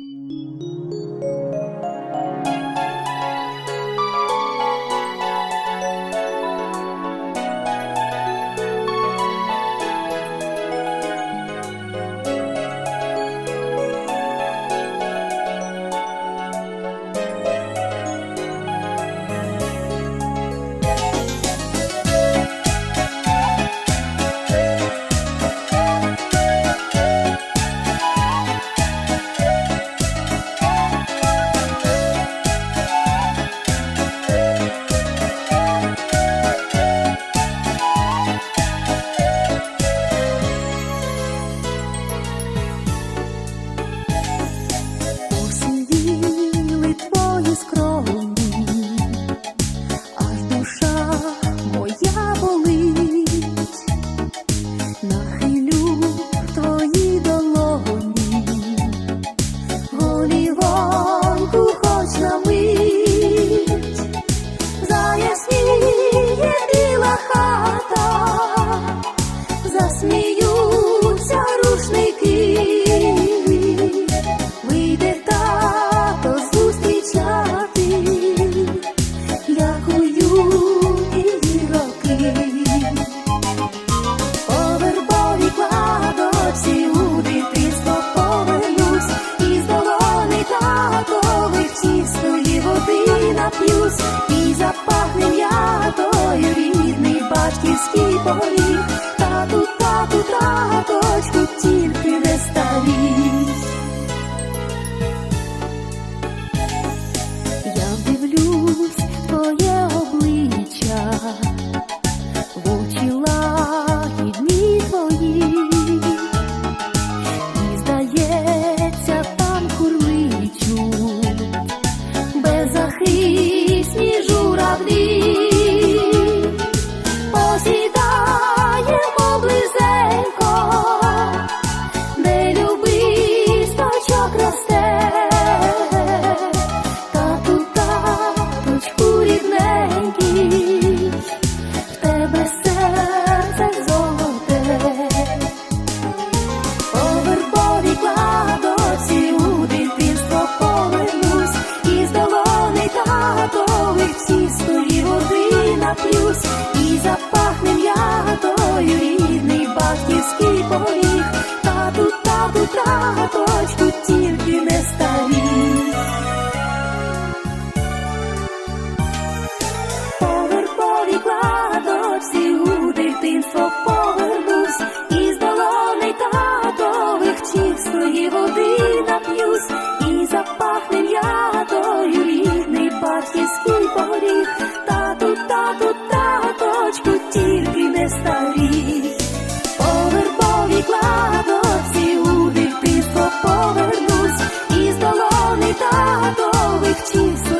Música нап'юсь і я м'ятою рідний батьківський погріб. Точку artista.